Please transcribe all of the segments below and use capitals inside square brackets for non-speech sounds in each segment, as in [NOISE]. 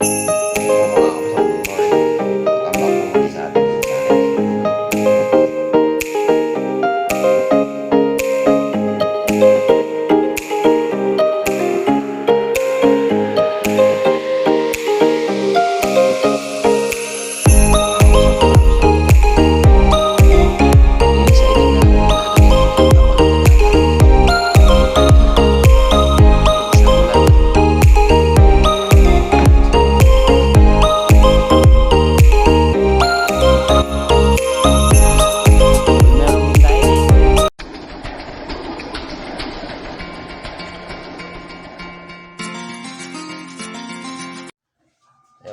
Meron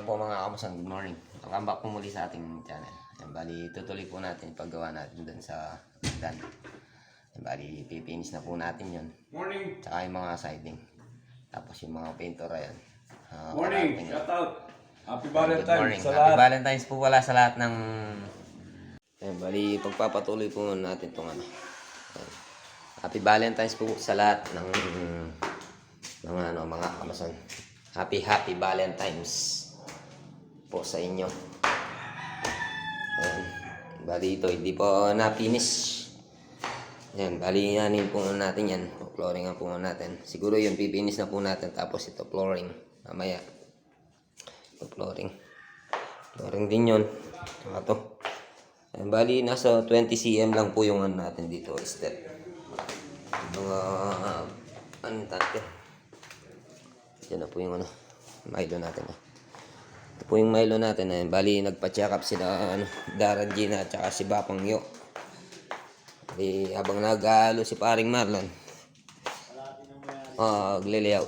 Ayan po mga kamusan, good morning. Welcome back po muli sa ating channel. Ayan, bali, tutuloy po natin yung paggawa natin dun sa dan. Ayan, bali, pipinis na po natin yun. Morning. Tsaka yung mga siding. Tapos yung mga painter ayan. Ah, Morning. parating. Shout out. Happy Valentine's sa Happy lahat. Valentine's po pala sa lahat ng... Ayan, bali, pagpapatuloy po natin itong ano. Ayan. Happy Valentine's po sa lahat ng mga ano, mga kamason. Happy, happy Valentine's po sa inyo. Ayan. Bali ito, hindi po na-finish. Yan, bali yanin po natin yan. Flooring po muna natin. Siguro yun, pipinis na po natin. Tapos ito, flooring. Mamaya. Ito, flooring. Flooring din yun. Saka to. Yan, bali, nasa 20 cm lang po yung ano natin dito, step. Mga, uh, ano natin. Yan na po yung ano, Milo natin. ah. Ito po yung Milo natin. Eh. Bali, nagpa-check up sila, ano, Dara Gina at saka si Bapang Yo. Di, habang nag-aalo si paring Marlon. Uh,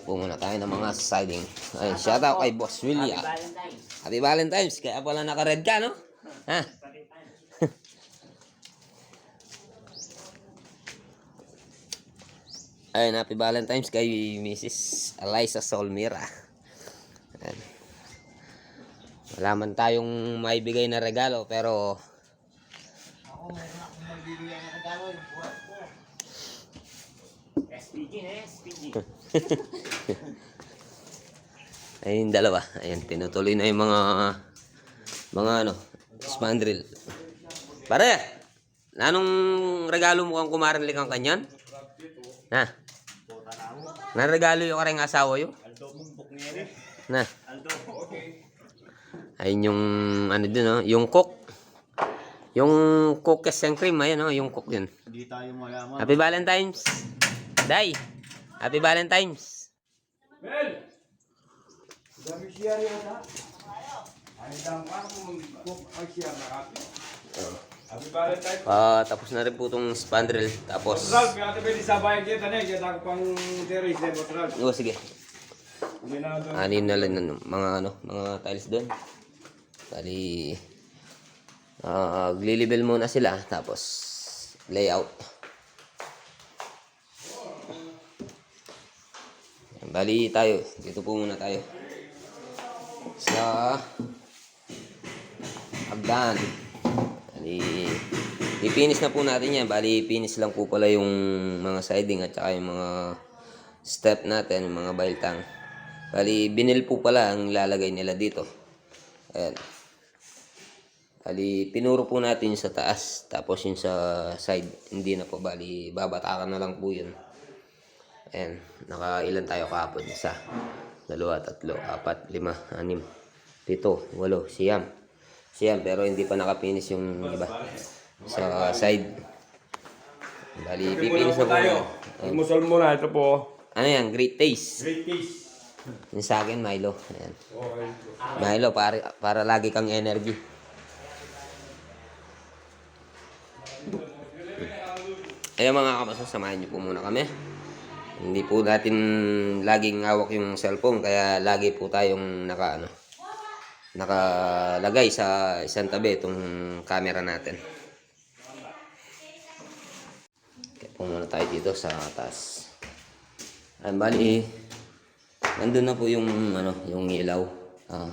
po muna tayo ng mga siding. Ay, shout out kay Boss William. Happy Valentine's. Kaya pala naka-red ka, no? Ha? [LAUGHS] Ayun, happy Valentine's kay Mrs. Eliza Solmira. Ayan. Wala man tayong maibigay na regalo, pero [LAUGHS] Ayun yung dalawa. Ayun, tinutuloy na yung mga mga ano, spandrel. Pare, anong regalo mo kang kumaranlik ang kanyan? Na? Na regalo yung kareng asawa yo? Na? Ayun yung ano dun, no? yung cook. Yung cookies and cream, ayun, no? yung cook yun. Hindi tayo mayaman. Happy Valentine's. Day. Happy Valentine's. Mel! Dami siya rin ha? Ay, ako kung ay siya na happy. Happy Valentine's. Ah, tapos na rin po itong spandrel. Tapos, Botral, may ate pwede sabayan kita na. Kaya ako pang terrace na Botral. oh, sige. Na. Anin na lang ng mga ano, mga tiles doon. Bali, ah, glilibel muna sila. Tapos, layout. Yan, Bali tayo. Dito po muna tayo. Sa Agdan. Bali, ipinis na po natin yan. Bali, ipinis lang po pala yung mga siding at saka yung mga step natin, yung mga bailtang. Bali, binil po pala ang lalagay nila dito. Ayan. Bali, pinuro po natin sa taas. Tapos yung sa side, hindi na po. Bali, babatakan na lang po yun. Ayan. Nakailan tayo kahapon? Isa, dalawa, tatlo, apat, lima, anim, pito, walo, siyam. Siyam, pero hindi pa nakapinis yung iba. Sa side. Bali, pipinis na po. tayo. Almusal muna. Ito po. Ano yan? Great taste. Great peace. Yung sa akin, Milo. Ayan. Milo, para, para lagi kang energy. Ayun mga kamasas, samahan niyo po muna kami. Hindi po natin laging hawak yung cellphone, kaya lagi po tayong naka, ano, nakalagay sa isang tabi itong camera natin. Kaya po muna tayo dito sa taas. Ay, bali, nandun na po yung, ano, yung ilaw. Ah,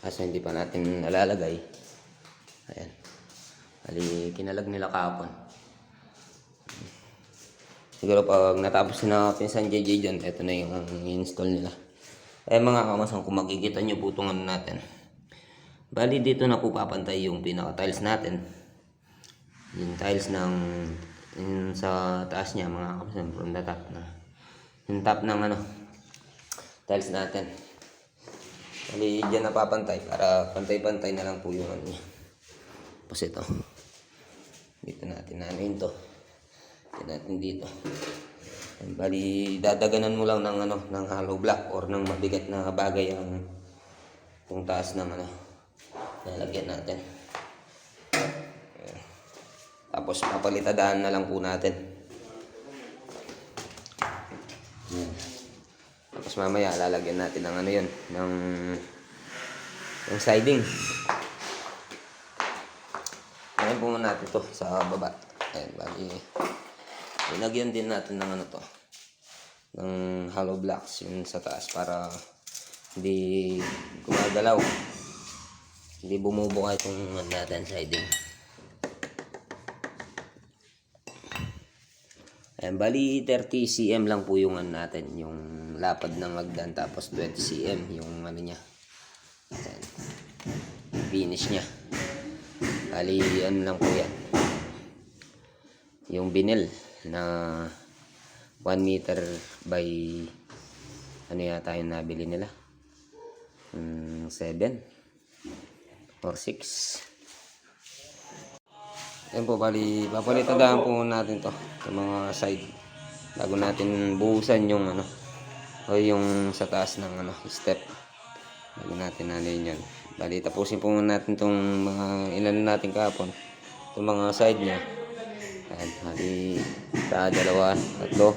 kaso hindi pa natin nalalagay. Ayan. Bali, kinalag nila kahapon. Siguro pag natapos na pinsan JJ dyan, ito na yung install nila. Eh mga kamasang, kung makikita nyo po itong ano natin. Bali dito na po papantay yung pinaka-tiles natin. Yung tiles ng yung sa taas niya mga kamasang from the top na. Yung top ng ano tiles natin. Bali dyan na papantay para pantay-pantay na lang po yung ano niya. Tapos ito. Dito natin ano yun to. Natin dito. Bali, dadaganan mo lang ng ano, ng hollow block or ng mabigat na bagay ang yung taas ng ano, lalagyan natin. Ayan. Tapos papalitadaan na lang po natin. Yan. Tapos mamaya lalagyan natin ng ano yun, ng ng siding. Ngayon po muna natin to sa baba. Ayan, bali. Linagyan din natin ng ano to. Ng hollow blocks yun sa taas para hindi gumagalaw. Hindi bumubuka itong natin siding. Ayan, bali 30 cm lang po yung ano natin, yung lapad ng hagdan tapos 20 cm yung ano niya. Ayan. Finish niya. Bali ano lang po yan. Yung binil na 1 meter by ano yata yung nabili nila? Mm, 7 or 6. Yan po, bali, papalitadahan po natin to sa mga side bago natin buhusan yung ano o yung sa taas ng ano step bago natin ano yun bali tapusin po natin tong mga ilan na natin kahapon itong mga side niya Ayan, bali sa dalawa, tatlo,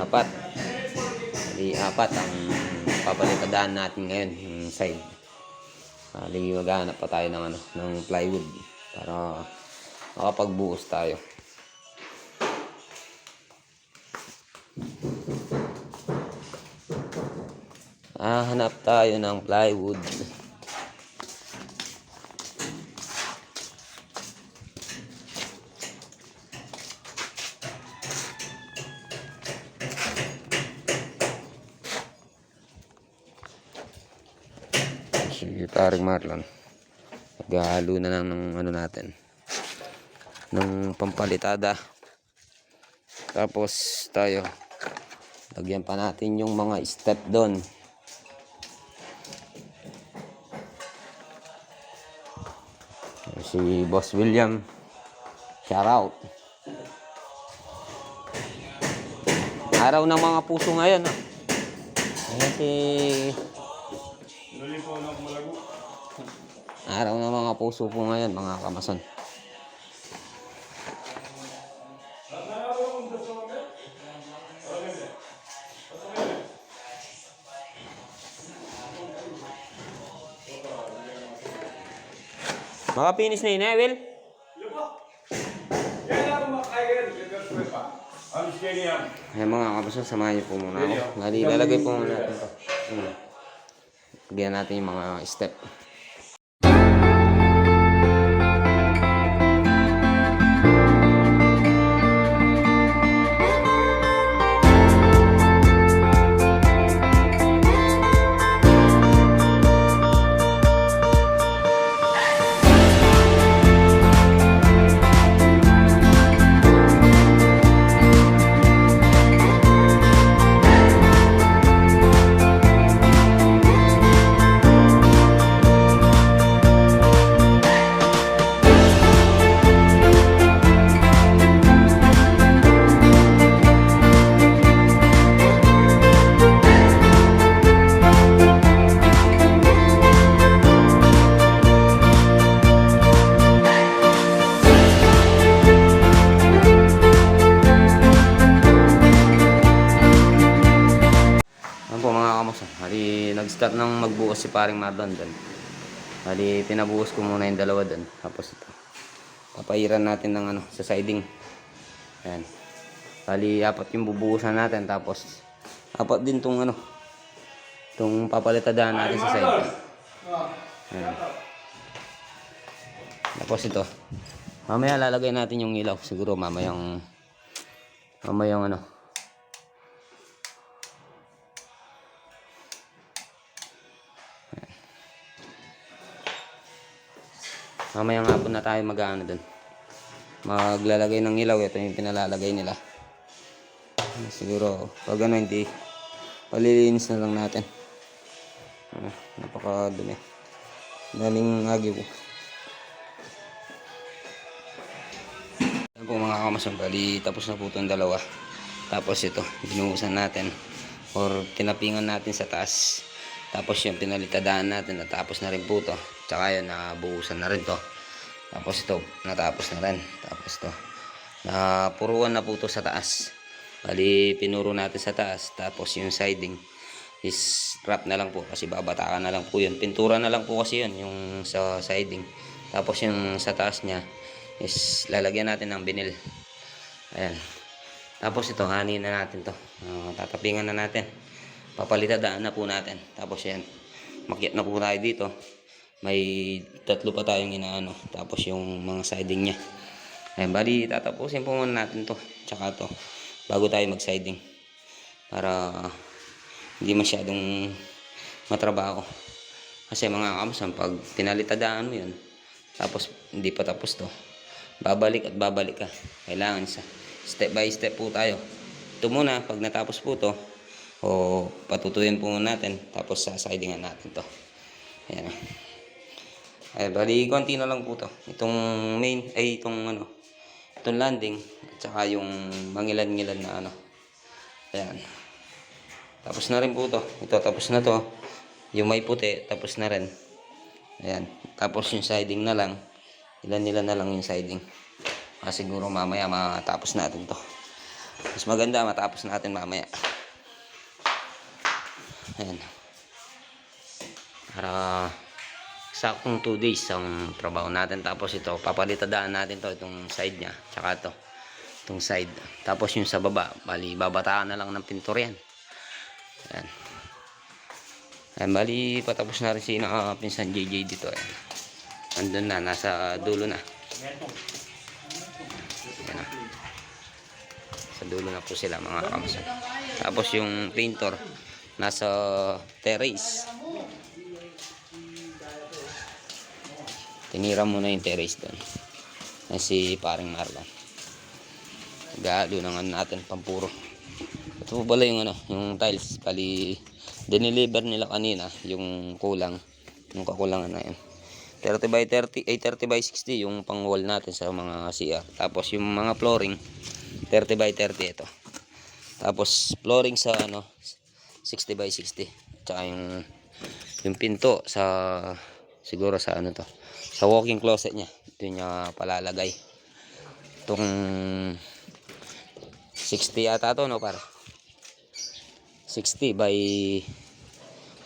apat. Bali apat ang papalitadahan natin ngayon yung side. Bali maghanap pa tayo ng ano ng plywood para makapagbuhos tayo. Ah, hanap tayo ng plywood. Si paring Marlon. Naghahalo na lang ng ano natin. Ng pampalitada. Tapos tayo. Lagyan pa natin yung mga step doon. Si Boss William. Shout out. Araw ng mga puso ngayon. ah. Ayan si Nali po na malago. Araw ng mga puso po ngayon, mga kamason. Makapinis na yun eh, Will? Ayan mga kamason, samahan niyo po muna ako. Lali, lalagay po muna natin ito. Hmm. Lagyan natin yung mga step. Nag-start nang magbukas si paring Marlon doon. Hali, pinabuhos ko muna yung dalawa doon. Tapos ito. Papairan natin ng ano, sa siding. Ayan. Hali, apat yung bubuhusan natin. Tapos, apat din tong ano, tong papalitadahan natin sa side. Ayan. Tapos ito. Mamaya lalagay natin yung ilaw. Siguro mamayang, mamayang ano, Mamaya nga po na tayo mag-ano dun. Maglalagay ng ilaw. Ito yung pinalalagay nila. Siguro, pag ano hindi, palilinis na lang natin. Ah, napakadumi. Daming agiw. Yan po mga kamasang bali, tapos na po itong dalawa. Tapos ito, binuhusan natin or tinapingan natin sa taas. Tapos yung pinalitadaan natin, natapos na rin po to. Tsaka yun, nabuhusan na rin to. Tapos ito, natapos na rin. Tapos to, napuruan na po to sa taas. Bali, pinuro natin sa taas. Tapos yung siding is wrap na lang po kasi babatakan na lang po yun. Pintura na lang po kasi yun, yung sa siding. Tapos yung sa taas niya is lalagyan natin ng binil. Ayan. Tapos ito, hanin na natin to. Ah, tatapingan na natin. Papalitadaan na po natin. Tapos yan, makyat na po tayo dito. May tatlo pa tayong inaano. Tapos yung mga siding niya. Ayan, bali tatapusin po muna natin to. Tsaka to. Bago tayo mag-siding. Para hindi masyadong matrabaho. Kasi mga kamsam, pag pinalitadaan mo yun, tapos hindi pa tapos to, babalik at babalik ka. Kailangan sa step by step po tayo. Ito muna, pag natapos po to, o patutuyin po natin, tapos sasidingan natin to. Ayan. Ay, bali, konti na lang po to. Itong main, ay itong ano, itong landing, at saka yung mangilan-ngilan na ano. Ayan. Tapos na rin po to. Ito, tapos na to. Yung may puti, tapos na rin. Ayan. Tapos yung siding na lang. Ilan nila na lang yung siding. Ah, siguro mamaya matapos natin to. Mas maganda matapos natin mamaya. Ayan. Para saktong 2 days ang trabaho natin. Tapos ito, papalitadaan natin to itong side niya. Tsaka to. Itong side. Tapos yung sa baba, bali babataan na lang ng pintor yan. Ayan. Ayan, bali patapos na rin si uh, pinsan JJ dito. Ayan. Andun na, nasa dulo na. Ayan. Sa dulo na po sila mga kamsa. Tapos yung painter, nasa terrace. Tinira mo na yung terrace doon. Yan si paring Marlon. Galo na nga natin pampuro. Ito po pala yung ano, yung tiles. Pali, dineliver nila kanina yung kulang. Yung kakulangan na yun. 30 by 30, ay 30 by 60 yung pang wall natin sa mga CR. Tapos yung mga flooring, 30 by 30 ito. Tapos flooring sa ano, 60 by 60. Tsaka yung, yung pinto sa, siguro sa ano to, sa walking closet niya. Ito niya palalagay. Itong 60 yata to no para 60 by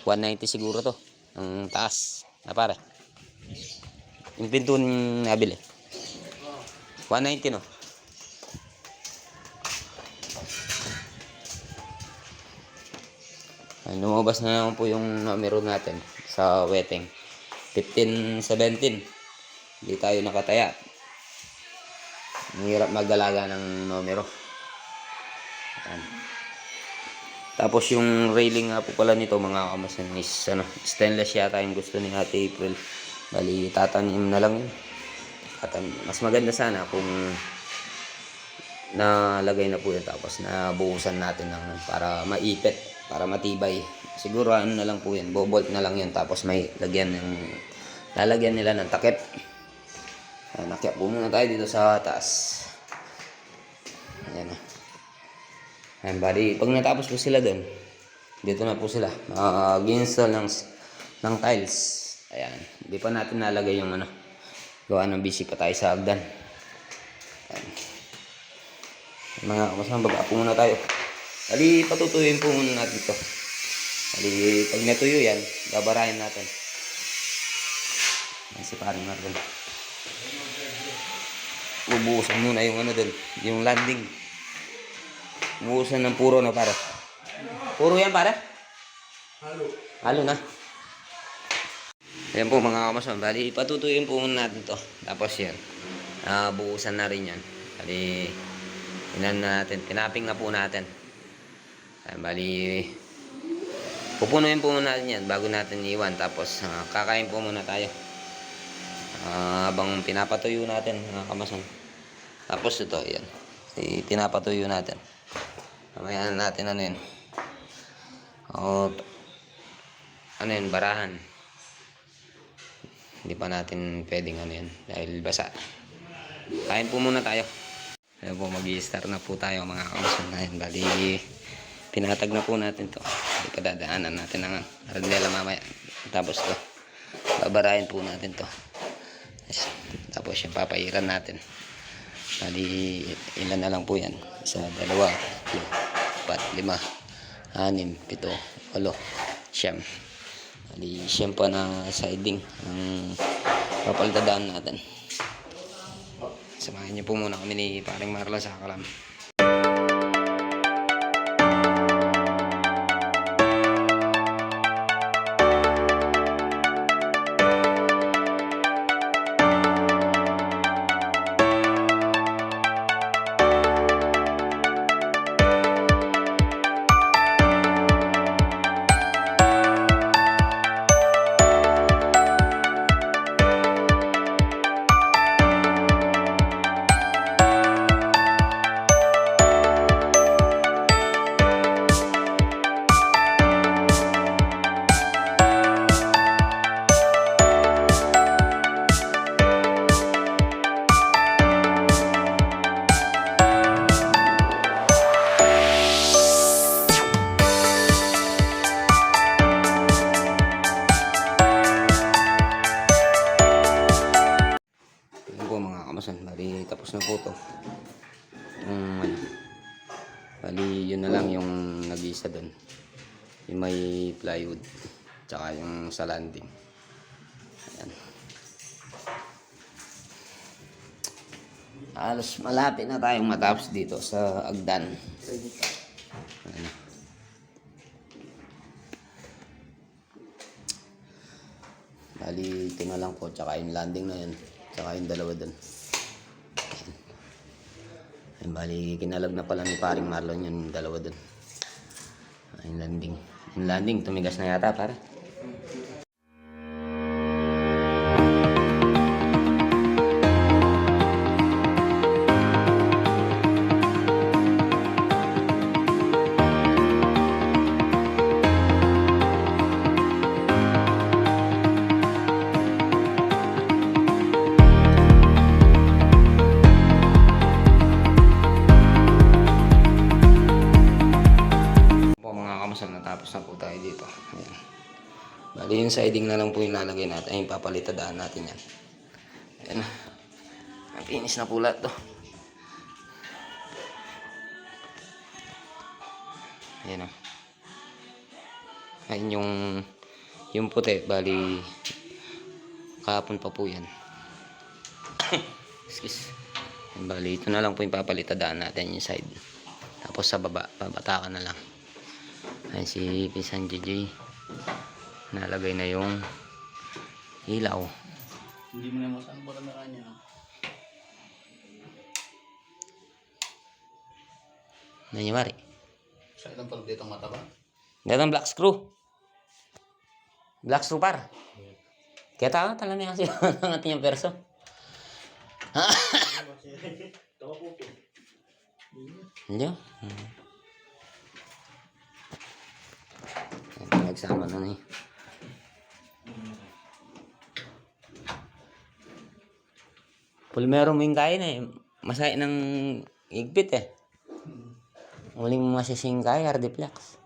190 siguro to ang taas na para yung pinto nabili 190 no ay lumabas na naman po yung numero natin sa wetting 1517 hindi tayo nakataya hirap magdalaga ng numero Ayan. Tapos yung railing nga po pala nito mga kamasan is ano, stainless yata yung gusto ni Ate April. Bali, tatanim na lang yun. Tatanim. Mas maganda sana kung nalagay na po yun tapos nabuhusan natin ng para maipit, para matibay. Siguro ano na lang po yun, bobolt na lang yun tapos may lagyan ng lalagyan nila ng takip. Ayan, nakyap po muna tayo dito sa taas. Ayan na. Ayan, bali, pag natapos po sila doon, dito na po sila. Mag-install ng, ng tiles. Ayan, hindi pa natin nalagay yung ano, gawa ng busy pa tayo sa hagdan. Ayan. Mga kamasama, baba po muna tayo. Bali, patutuyuin po muna natin ito. Bali, pag natuyo yan, babarahin natin. Ayan si paring Marlon. Bubuhusan muna yung ano doon, yung landing. Buhusan ng puro na para. Puro yan para? Halo. Halo na. Ayan po mga kamason. Bali, patutuyuin po muna natin to. Tapos yan. Ah, buhusan na rin yan. Bali, inan na natin. Tinaping na po natin. Ayan, bali, pupunuin po muna natin yan bago natin iwan. Tapos, ah, kakain po muna tayo. Ah, habang pinapatuyo natin mga kamason. Tapos ito, yan. I- pinapatuyo natin. Mamaya natin ano yun. O, ano yun, barahan. Hindi pa natin pwedeng ano yun, dahil basa. Kain po muna tayo. Kaya po, mag start na po tayo mga kamason. Ayun, bali, pinatag na po natin to. Hindi pa dadaanan natin ang arandela mamaya. Tapos to, babarahin po natin to. Tapos yung papairan natin. Bali, ilan na lang po yan. Isa, dalawa, tatlo, lima, anim, pito, walo, siyam. Bali, siyam pa na siding ang papalitadaan natin. Samahan niyo po muna kami ni paring Marlon sa kalam. Nag-isa doon. Yung may plywood. Tsaka yung sa landing. Ayan. Halos malapit na tayong matapos dito sa Agdan. Ayan. Bali, ito na lang po. Tsaka yung landing na yun. Tsaka yung dalawa. Ayan, bali, kinalag na pala ni paring Marlon yung dalawa dun. Yung landing. Yung landing, tumigas na yata, pare. Natapos na po tayo dito. Ayan. Bali yung siding na lang po yung lalagay natin. Ayun, papalitadaan natin yan. Ayan finish na po lahat to. Ayan na. Ayun yung yung puti, bali kahapon pa po yan. [COUGHS] Excuse. Bali, ito na lang po yung papalitadaan natin yung side. Tapos sa baba, babatakan na lang. Ayan si Pisan JJ. Nalagay na yung ilaw. Hindi mo na masang baka na kanya. no? Nangyari. Sa ilang palog dito ang mataba. Datang black screw. Black screw par. Kaya tayo, tala niya kasi [LAUGHS] ang ating perso. Hindi. Nagsama na ni. Pulmero mo yung kain eh. Masaya ng igpit eh. Muling masising kaya, Ardiplex.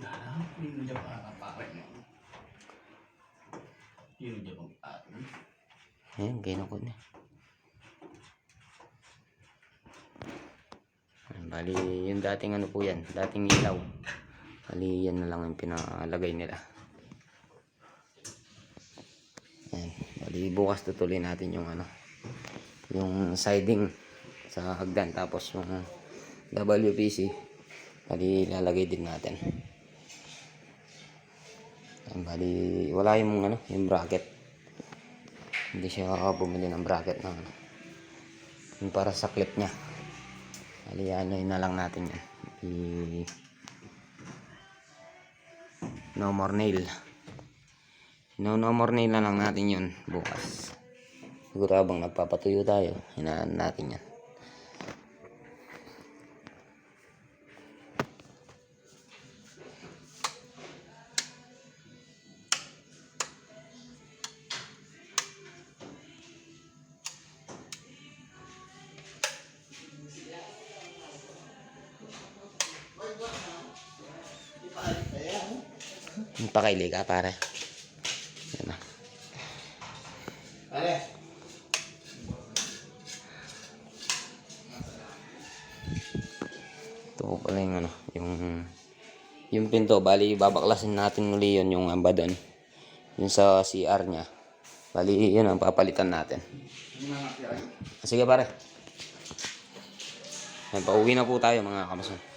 Dala, hindi mo dyan pakakapakit mo. Hindi mo dyan pang-atin. Ayun, gano'n ko na. Ayan, Bali, yung dating ano po yan, dating ilaw. Bali, yan na lang yung pinalagay nila. Ayan, bali, bukas tutuloy natin yung ano, yung siding sa hagdan. Tapos yung WPC, bali, lalagay din natin. Ayan, bali, wala yung ano, yung bracket. Hindi siya bumili ng bracket na ano. Yung para sa clip niya alianoy na lang natin yan. I... no more nail. No no more nail na lang natin yun bukas. Siguro habang nagpapatuyo tayo hinaan natin yan. Pakaili ka pare. Yan na. Pare. Ito po pala yung ano, yung yung pinto, bali babaklasin natin uli yun yung amba doon. Yung sa CR niya. Bali yun ang papalitan natin. Sige pare. Yan, pauwi na po tayo mga kamason.